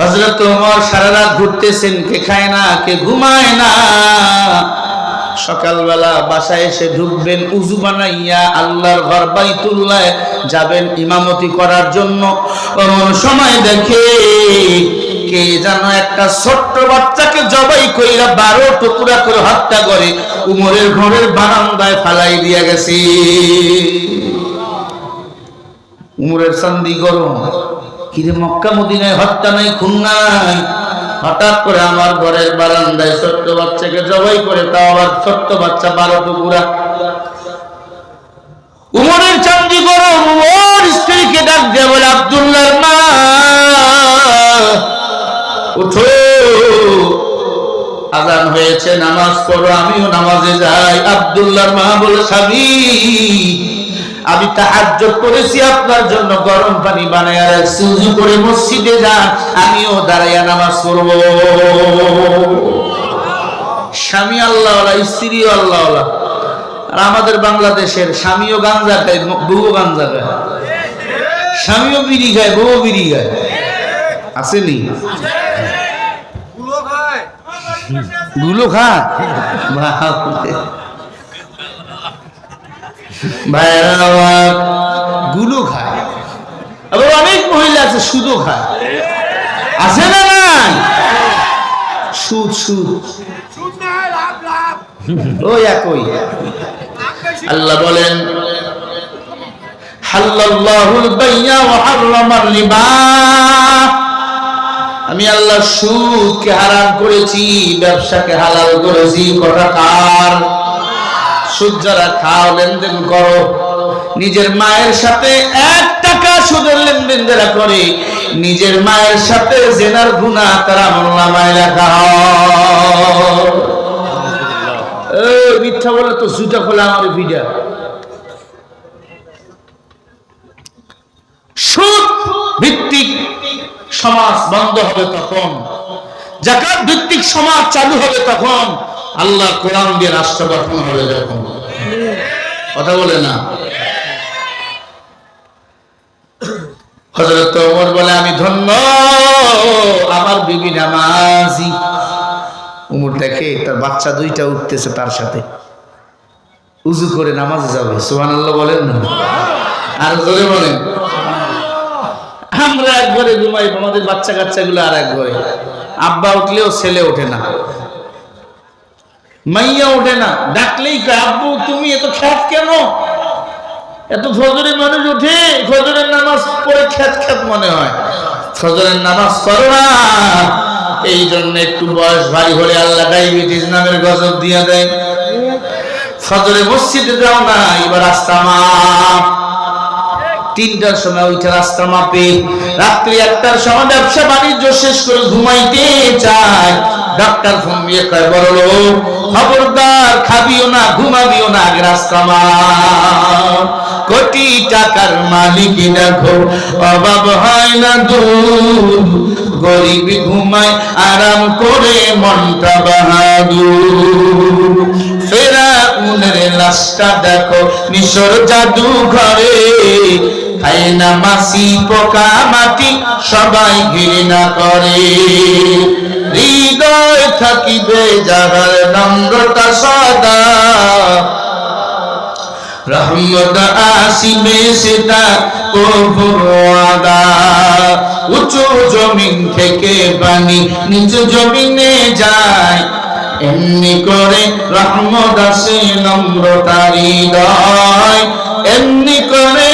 হজরত ওমর সারা রাত ঘুরতেছেন, কে খায় না, কে ঘুমায় না। সকালবেলা বাসায় এসে ঢুকবেন, উজু বানাইয়া আল্লাহর ঘর বাইতুল্লাহ যাবেন ইমামতি করার জন্য। এমন সময় দেখে কে যেন একটা ছোট্ট বাচ্চাকে জবাই কইরা বারো টুকরা করে হত্যা করে, উমরের ঘরের বারান্দায় ফালাই দিয়া গেছে। উমরের চান্দি গরম। কিরে মক্কা মদিনায় হত্যা নাই, খুন নাই? হঠাৎ করে আমার ঘরের বারান্দায় ছোট্ট বাচ্চাকে জবাই করে তাও আবার ছোট্ট বাচ্চা বারো টুকুরা উমরের চান্দি গরম উমর স্ত্রীকে ডাক দিয়ে বলে, আব্দুল্লাহর মা, উঠো। আজান হয়েছে, নামাজ পড়ো, আমিও নামাজে যাই। আব্দুল্লাহর মা বলে, স্বামী আমি তাহাজ্জুদ করেছি আপনার জন্য গরম পানি বানায় রাখছি উযু করে মসজিদে যান আমিও দাঁড়াইয়া নামাজ পড়ব। স্বামী আল্লাহ স্ত্রী আল্লাহ আর আমাদের বাংলাদেশের স্বামীও গাঞ্জা খায় বউ গাঞ্জা খায়। স্বামীও বিড়ি খায় বউ বিড়ি খায়। আসেনি? গুলো আমার গুলো খায়। আবার অনেক মহিলা আছে, সুদও খায়। আছে না সুদ সুদ। ওই একই। আল্লাহ বলেন আমি আল্লাহ সুদকে হারাম করেছি, ব্যবসাকে হালাল করেছি কথা কার? সুদ খাও, লেনদেন করো, নিজের মায়ের সাথে এক টাকা সুদের লেনদেন যারা করে, নিজের মায়ের সাথে জেনার গুণা তারা হয়। মিথ্যা বলে তো খোলা আমার সুদ ভিত্তিক সমাজ বন্ধ হবে তখন। জাকাত ভিত্তিক সমাজ চালু হবে তখন। আল্লাহ কোরআন দিয়ে রাষ্ট্র গঠন হবে যখন কথা বলে না? হজরত ওমর বলে, আমি ধন্য, আমার বিবি নামাজি। উমর দেখে তার বাচ্চা দুইটা উঠতেছে তার সাথে। উজু করে নামাজে যাবে, সুবহানাল্লাহ বলেন না? আর জোরে বলেন। আমরা এক ঘরে ঘুমাই, আমাদের বাচ্চা কাচ্চা গুলো আর এক ঘরে আব্বা উঠলেও ছেলে ওঠে না। মাইয়া ওঠে না। ডাকলেই আব্বু, তুমি এত খ্যাত কেন? এত ফজরে মানুষ উঠে ফজরের নামাজ পড়ে খ্যাত খ্যাত মনে হয়। ফজরের নামাজ করো না। এই জন্য একটু বয়স ভারী হলে আল্লাহ ডায়াবেটিস নামের গজব দিয়া দেয়। ফজরে মসজিদে যাও না, এবার রাস্তা মাপ। তিনটার সময় ওইটা রাস্তা মাপে। রাত্রি একটার সময় ব্যবসা বাণিজ্য শেষ করে ঘুমাইতে চায়। ডাক্তার ফোন দিয়ে কয়, বড় খবরদার, খাবিও না, ঘুমাবিও না মাপ কোটি টাকার মালিক দেখো অভাব হয় না দূর। গরিব ঘুমায়, আরাম করে মনটা বাহাদুর। ফেরাউনের লাশটা দেখো, মিশর জাদু ঘরে খায় মাসি পোকা মাটি, সবাই ঘৃণা করে। হৃদয় থাকিবে যাহার নম্রতা সদা। রহমত আসিবে সেটা কবুয়াদা উঁচু জমিন থেকে পানি নিচু জমিনে যায়। এমনি করে রহমত আসে নম্রতার হৃদয়। এমনি করে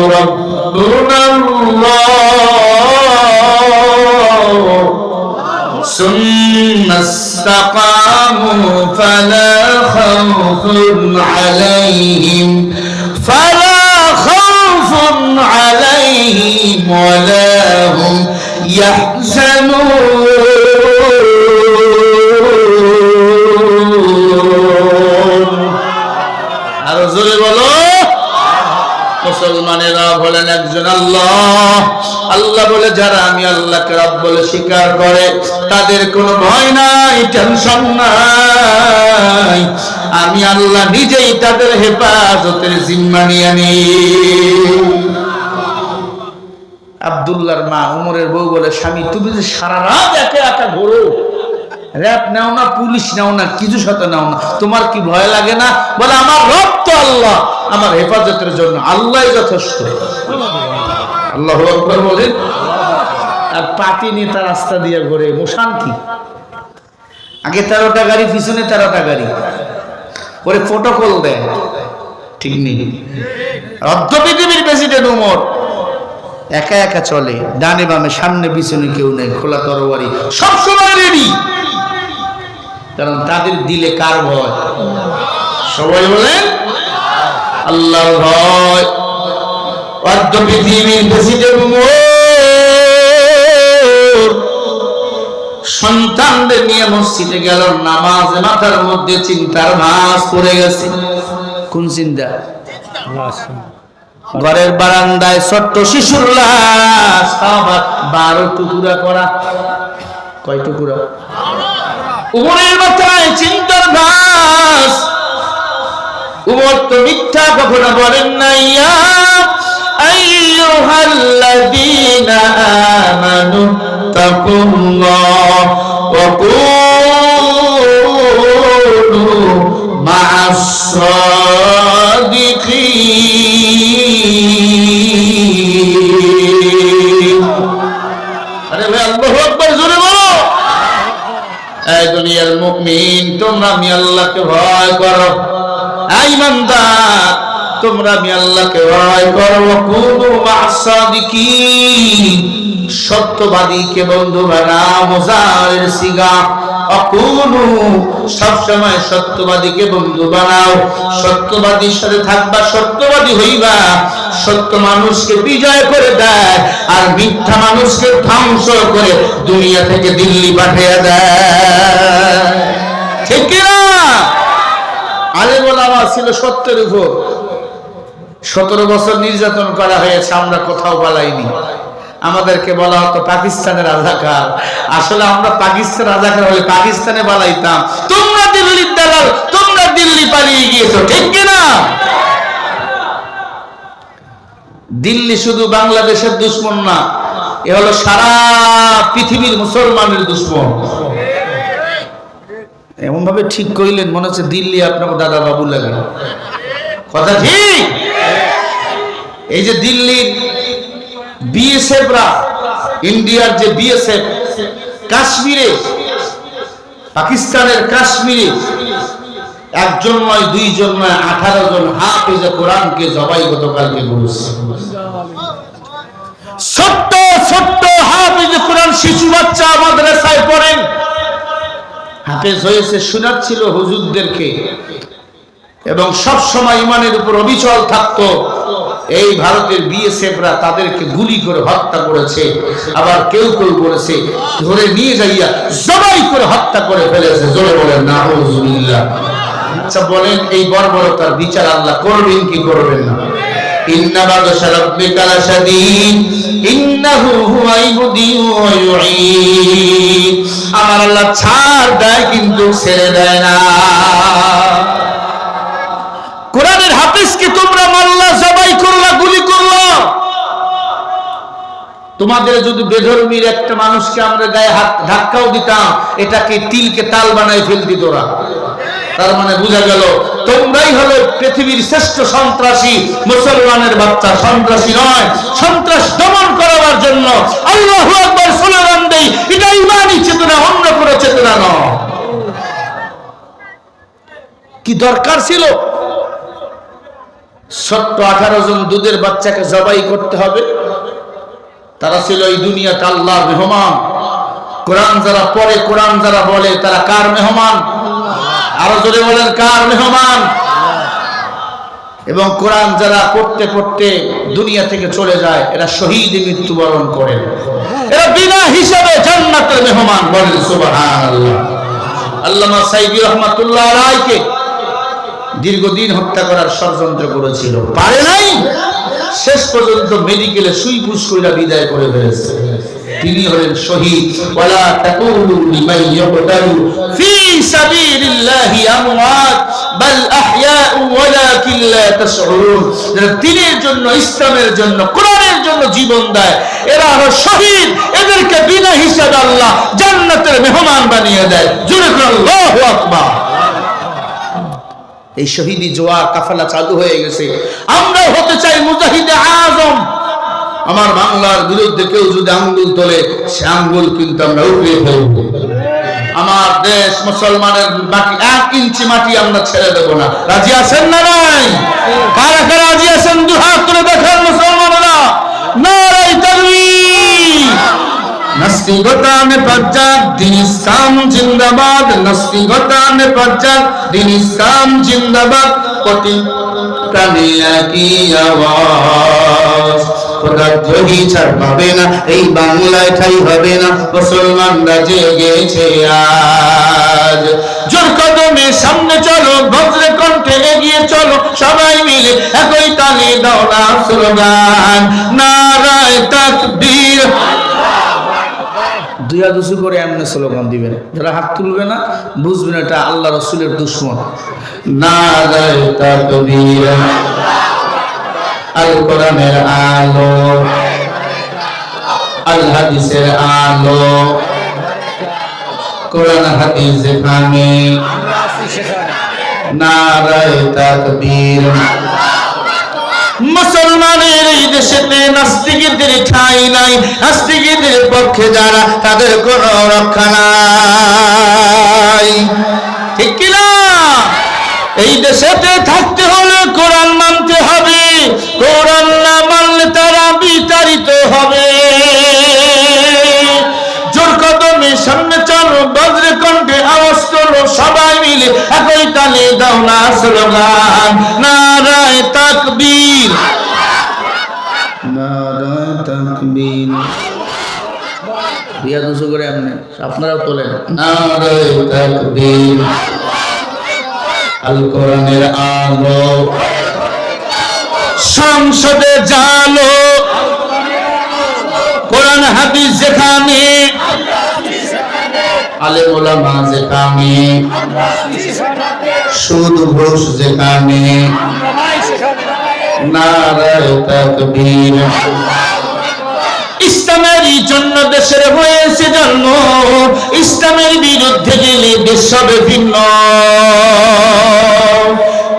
ক্বালু রাব্বুনা আল্লাহ ثم استقاموا فلا خوف عليهم فلا خوف ولا هم يحزنون আরো জোরে বলো মুসলমানেরা বলেন, একজন আল্লাহ। আল্লাহ বলে, যারা আমি আল্লাহকে রব বলে স্বীকার করে, তাদের কোনো ভয় নাই, টেনশন নাই। আমি আল্লাহ নিজেই তাদের হেফাজতের জিম্মা নিয়ে নি আব্দুল্লাহর মা উমরের বউ বলে, স্বামী, তুমি যে সারা রাত একা একা ঘোরো র্যাপ নাও না, পুলিশ নাও না, কিছু সাথে নাও না। তোমার কি ভয় লাগে না? বলে, আমার রব তো আল্লাহ। আমার হেফাজতের জন্য আল্লাহ যথেষ্ট। আল্লাহ বলেন আর পাতি নেতা রাস্তা দিয়ে ঘোরে। মোশান কি? আগে তেরোটা গাড়ি, পিছনে তেরোটা গাড়ি। ওরে প্রোটোকল দেয়। ঠিক নেই। অর্ধ পৃথিবীর প্রেসিডেন্ট উমর। একা একা চলে। ডানে বামে, সামনে, পিছনে কেউ নেই। খোলা তরবারি। সবসময় রেডি কারণ তাদের দিলে কার ভয়? সবাই বলেন আল্লাহ ভয়। অর্ধ পৃথিবীর প্রেসিডেন্ট সন্তানদের নিয়ে মসজিদে গেল নামাজ মাথার মধ্যে চিন্তার মাস পড়ে গেছে। কোন চিন্তা? ঘরের বারান্দায় ছোট্ট শিশুর লাশ বারো টুকুরা করা। কয় টুকুরা? উমরের মাথায় চিন্তার ভাস। উমর তো মিথ্যা কখনো বলেন নাই ইয়া আমানু তাকুল্লাহ। ওয়া তোমরা আমি আল্লাহকে ভয় করো। এই ইমানদার, তোমরা আমি আল্লাহকে ভয় করো। কুনু মাসাদিকিন সত্যবাদীকে বন্ধু বানাও মুজারের সিগা। অকুনু সবসময় সত্যবাদীকে বন্ধু বানাও। সত্যবাদীর সাথে থাকবা, সত্যবাদী হইবা। সত্য মানুষকে বিজয় করে দেয় আর মিথ্যা মানুষকে ধ্বংস করে দুনিয়া থেকে দিল্লি পাঠিয়ে দেয়। ঠিক কিনা? আলে বলা ছিল সত্যের উপর। সতেরো বছর নির্যাতন করা হয়েছে, আমরা কোথাও পালাইনি। আমাদেরকে বলা হতো, পাকিস্তানের রাজাকার। আসলে আমরা পাকিস্তান রাজাকার হলে পাকিস্তানে পালাইতাম। তোমরা দিল্লির দালাল, তোমরা দিল্লি পালিয়ে গিয়েছো, ঠিক কিনা? দিল্লি শুধু বাংলাদেশের দুশ্মন না, এ হলো সারা পৃথিবীর মুসলমানের দুশ্মন। এমন ভাবে ঠিক কইলেন মনে হচ্ছে দিল্লি আপনাকে দাদা বাবু লাগে কথা ঠিক এই যে দিল্লির বিএসএফরা ইন্ডিয়ার যে বিএসএফ, কাশ্মীরে, পাকিস্তানের কাশ্মীরে, একজন নয়, দুইজন নয়, আঠারো জন হাফেজে কোরআনকে জবাই গতকালকে করেছে। ছোট্ট ছোট্ট হাফেজে কোরআন শিশু বাচ্চা মাদ্রাসায় পড়েন। হাফেজ হয়েছে শোনাচ্ছিল হুজুরদেরকে। এবং সব সময় ইমানের উপর অবিচল থাকতো। এই ভারতের বিএসএফরা তাদেরকে গুলি করে হত্যা করেছে। আবার কেউ কেউ করেছে ধরে নিয়ে যাইয়া জবাই করে হত্যা করে ফেলেছে। জোরে বলেন না আচ্ছা বলেন, এই বর্বরতার বিচার আল্লাহ করবেন কি করবেন না? আমার আল্লাহ ছাড় দেয় কিন্তু ছেড়ে দেয় না। কোরআনের হাফিজকে তোমরা মাল্লা জবাই করলা, গুলি করলা। তোমাদের যদি বেধর্মীর একটা মানুষকে আমরা গায়ে হাত ধাক্কাও দিতাম, এটাকে তিলকে তাল বানাই ফেলতি তোরা। তার মানে বোঝা গেল, তোমরাই হলো পৃথিবীর শ্রেষ্ঠ সন্ত্রাসী, মুসলমানের বাচ্চা সন্ত্রাসী নয়। সন্ত্রাস দমন করার জন্য আল্লাহ আকবার স্লোগান দেই, এটা ইমানই চেতনা, অন্য কোনো চেতনা নয়। কি দরকার ছিল? ছোট্ট আঠারো জন দুধের বাচ্চাকে জবাই করতে হবে। তারা ছিল এই দুনিয়াতে আল্লাহ মেহমান। কোরআন যারা পড়ে, কোরআন যারা বলে, তারা কার মেহমান? আরও জোরে বলেন, কার মেহমান? এবং কোরআন যারা পড়তে পড়তে দুনিয়া থেকে চলে যায়, এরা শহীদ মৃত্যুবরণ করেন এরা বিনা হিসাবে জান্নাতের মেহমান বলেন, সুবহানাল্লাহ। আল্লামা সাইদি রহমাতুল্লাহ আলাইকে দীর্ঘদিন হত্যা করার ষড়যন্ত্র করেছিল। পারে নাই? শেষ পর্যন্ত মেডিকেলে সুই ফুস কইরা বিদায় করে ফেলেছে। তিনি হলেন শহীদ। ওয়ালা তাকুলু দ্বীনের জন্য, ইসলামের জন্য, কোরআনের জন্য জীবন দেয়, এরা হলো শহীদ। এদেরকে বিনা আল্লাহ জান্নাতের মেহমান বানিয়ে দেয়। আল্লাহু আকবার। এই শহীদি জোয়া, কাফেলা চালু হয়ে গেছে। আমরাও হতে চাই মুজাহিদে আজম। আমার বাংলার বিরুদ্ধে কেউ যদি আঙ্গুল তোলে, সে আঙ্গুল কিন্তু আমরা উঠিয়ে ফেলব। আমার দেশ মুসলমানের মাটি এক ইঞ্চি মাটি আমরা ছেড়ে দেব না। রাজি আছেন না নাই? কারা কারা রাজি আছেন? দু হাত তুলে দেখেন মুসলমানেরা। নারাই তাকবীর নাস্তিকতা মে দিন ইসলাম জিন্দাবাদ। নাস্তিকতা মে দিন ইসলাম জিন্দাবাদ। কোটি প্রাণে একই আওয়াজ। খোদার দ্রোহী ছাড় পাবে না এই বাংলায় ঠাই হবে না মুসলমানরা জেগেছে আজ। জোর কদমে সামনে চলো বজ্রে কণ্ঠে এগিয়ে চলো সবাই মিলে একই তালে দাও না স্লোগান। নারায় তাকবীর। দুয়া দুসু করে এমনি স্লোগান দিবেন। যারা হাত তুলবে না বুঝবেন এটা আল্লাহ রসুলের দুশ্মন। নারায় তাকবীর। আল কোরআনের আলো। আল হাদিসের আলো। কোরআন হাদিস যেখানে নারায় তাকবীর। মুসলমানের এই দেশেতে নাস্তিকদের ঠাই নাই। নাস্তিকদের পক্ষে যারা তাদের কোন রক্ষা নাই। ঠিক কিনা? এই দেশেতে থাকতে হলে কোরআন স্লোগান নারায় তাকবীর। নারায় তাকবীর। রিয়া দুশো করে এমনি আপনারাও তোলেন। নারায় তাকবীর। আল কোরআনের আলো। সংসদে জালো। কোরআন হাদিস যেখানে। আলে ওলামা যেখানে। সুদ, ঘোষ যেখানে ইসলামের জন্য দেশের হয়েছে জন্ম, ইসলামের বিরুদ্ধে গেলে দেশ ভিন্ন।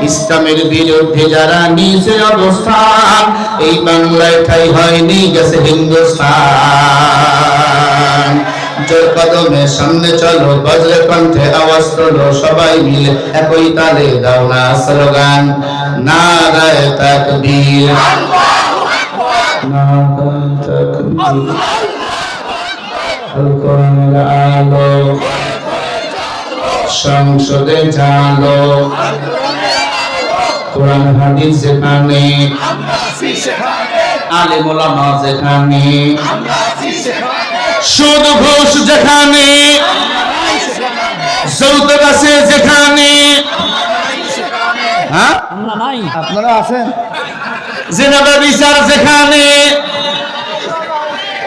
ইসলামের বিরুদ্ধে যারা নিচে অবস্থান, এই বাংলায় ঠাই হয়নি গেছে হিন্দুস্তান। জোর কদমে সামনে চলো বজ্রে কণ্ঠে আওয়াজ তোলো সবাই মিলে একই তালে দাও না স্লোগান। নারায় তাকবীর। নারায় তাকবীর কোরআনের আলো সংসদে জালো। কোরআন হাদিস যেখানে আলেম ওলামা যেখানে। সুদ ঘোষ যেখানে যৌতুক আছে যেখানে। হ্যাঁ? আপনারা আছেন? জেনাবা বিচার যেখানে।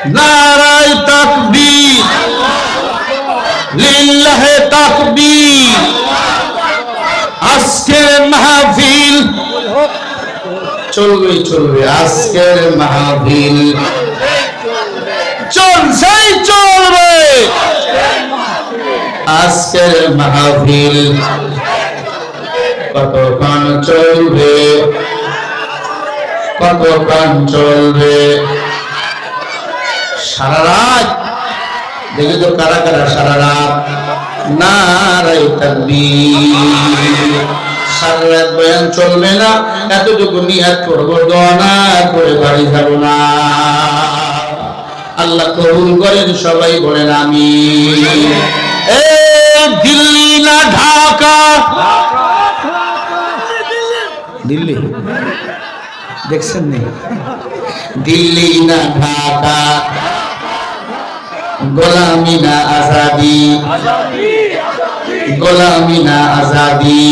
নারায় তাকবীর। লিল্লাহে তাকবীর। আজকের মাহফিল। চলবে চলবে আজকের মাহফিল চলছেই চলবে আজকের মাহফিল কতক্ষণ চলবে? কতক্ষণ চলবে? সারা রাত? দেখে তো কারা কারা সারা রাত? সারা রাত চলবে না, এতটুকু নিয়াত করব দোয়া করে বাড়ি যাব না। আল্লাহ কবুল করেন সবাই বলেন আমি দিল্লি না ঢাকা? দিল্লি। দেখছেন নি? দিল্লি না ঢাকা? গোলামি না আজাদি? গোলামি না আজাদি?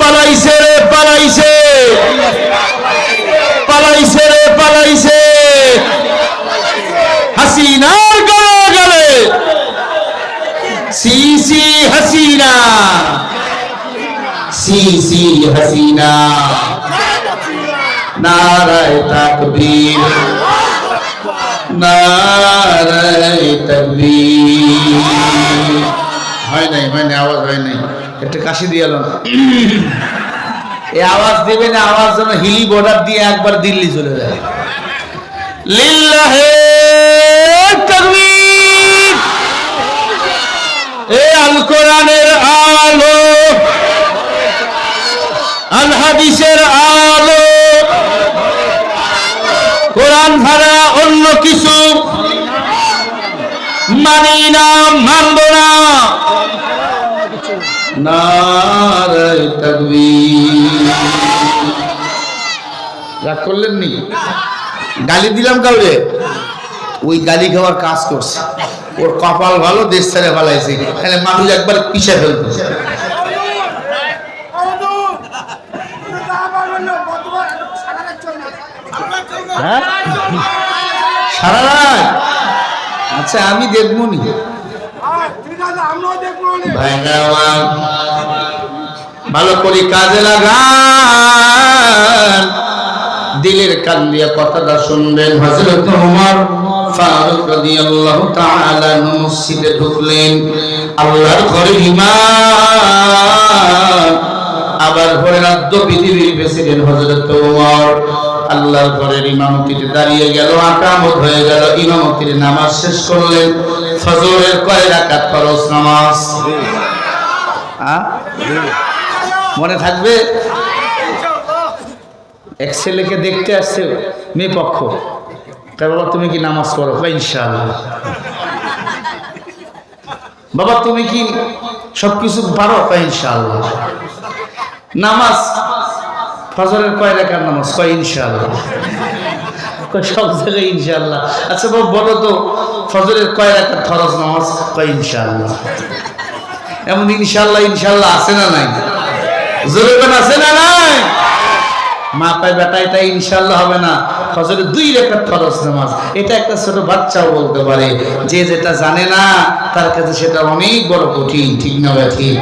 পালাইছে রে পালাইছে হাসিনার গলে গলে সি সি হাসিনা সি সি হাসিনা নারায় তাকবীর নারায় তাকবীর হয় নাই হয় নাই আওয়াজ হয় নাই। একটা কাশি দিয়ে এলাম এই আওয়াজ দেবে না আওয়াজ যেন হিলি বর্ডার দিয়ে একবার দিল্লি চলে যায়। লিল্লাহে তাকবীর। এ আল কোরআনের আল। হাদিসের আলো। কোরআন ছাড়া অন্য কিছু মানি না, মানব না। রাগ করলেন নি? গালি দিলাম কাউকে ওই গালি খাওয়ার কাজ করছে। ওর কপাল ভালো, দেশ ছেড়ে তাহলে মানুষ একবার পিছে ফেলতো। হ্যাঁ? সারা রাত? আচ্ছা আমি দেখব নি ভালো করে কাজে লাগান। দিলের কান দিয়ে কথাটা শুনবেন। হযরত ওমর ফারুক রাদিয়াল্লাহু তাআলা মসজিদে ঢুকলেন। আল্লাহর ঘরে ইমান আবার ঘরে রাজ্য পৃথিবীর প্রেসিডেন্ট হযরত ওমর। আল্লাহর ঘরের ইমামতিতে দাঁড়িয়ে গেল আকামত হয়ে গেল ইমামতির নামাজ শেষ করলেন। ফজরের কয় রাকাত ফরজ নামাজ? মনে থাকবে? এক ছেলেকে দেখতে আসছে, মেয়ে পক্ষ। বাবা, তুমি কি নামাজ পড়ো? ইনশাআল্লাহ। বাবা, তুমি কি সবকিছু পারো? ইনশাআল্লাহ। নামাজ ফজরের কয় রেখার নামাজ? কয় ইনশাআল্লাহ? সব জায়গায় ইনশাআল্লাহ। আচ্ছা বাবা বলো তো, ফজরের কয় রেখার ফরজ নামাজ? কয় ইনশাআল্লাহ? এমন ইনশাআল্লাহ ইনশাআল্লাহ আছে না নাই? আছে না নাই? মা পায় বেটা, এটা ইনশাআল্লাহ হবে না। ফজরে দুই রেখার ফরজ নামাজ। এটা একটা ছোট বাচ্চাও বলতে পারে। যে যেটা জানে না, তার কাছে সেটা অনেক বড় কঠিন। ঠিক না ঠিক?